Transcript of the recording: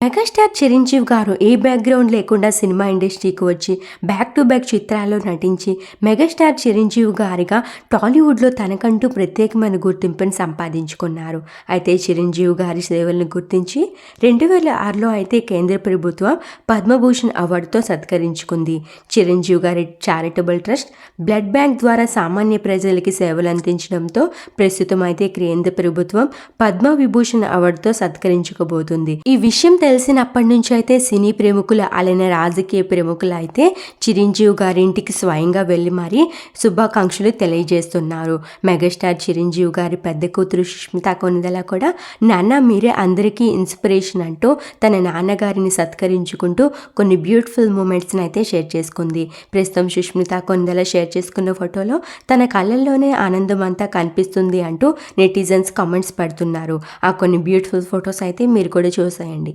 Megastar Chiranjeevi గారు ఏ background లేకుండా cinema ఇండస్ట్రీకి వచ్చి బ్యాక్ టు బ్యాక్ చిత్రాల్లో నటించి మెగాస్టార్ చిరంజీవి గారిగా టాలీవుడ్లో తనకంటూ ప్రత్యేకమైన గుర్తింపును సంపాదించుకున్నారు. అయితే చిరంజీవి గారి సేవలను గుర్తించి రెండు వేల ఆరులో అయితే కేంద్ర ప్రభుత్వం పద్మభూషణ్ అవార్డుతో సత్కరించుకుంది. చిరంజీవి గారి చారిటబుల్ ట్రస్ట్ బ్లడ్ బ్యాంక్ ద్వారా సామాన్య ప్రజలకి సేవలు అందించడంతో ప్రస్తుతం అయితే కేంద్ర ప్రభుత్వం పద్మ విభూషణ్ అవార్డుతో సత్కరించుకోబోతుంది ఈ విషయం తెలిసినప్పటి నుంచి అయితే సినీ ప్రముఖులు అలానే రాజకీయ ప్రముఖులు అయితే చిరంజీవి గారి ఇంటికి స్వయంగా వెళ్ళి మరీ శుభాకాంక్షలు తెలియజేస్తున్నారు. మెగాస్టార్ చిరంజీవి గారి పెద్ద కూతురు సుష్మిత కొనిదల కూడా నాన్న మీరే అందరికీ ఇన్స్పిరేషన్ అంటూ తన నాన్నగారిని సత్కరించుకుంటూ కొన్ని బ్యూటిఫుల్ మూమెంట్స్ని అయితే షేర్ చేసుకుంది. ప్రస్తుతం సుష్మిత కొనిదల షేర్ చేసుకున్న ఫోటోలో తన కళ్ళల్లోనే ఆనందం అంతా కనిపిస్తుంది అంటూ నెటిజన్స్ కామెంట్స్ పెడుతున్నారు. ఆ కొన్ని బ్యూటిఫుల్ ఫొటోస్ అయితే మీరు కూడా చూసేయండి.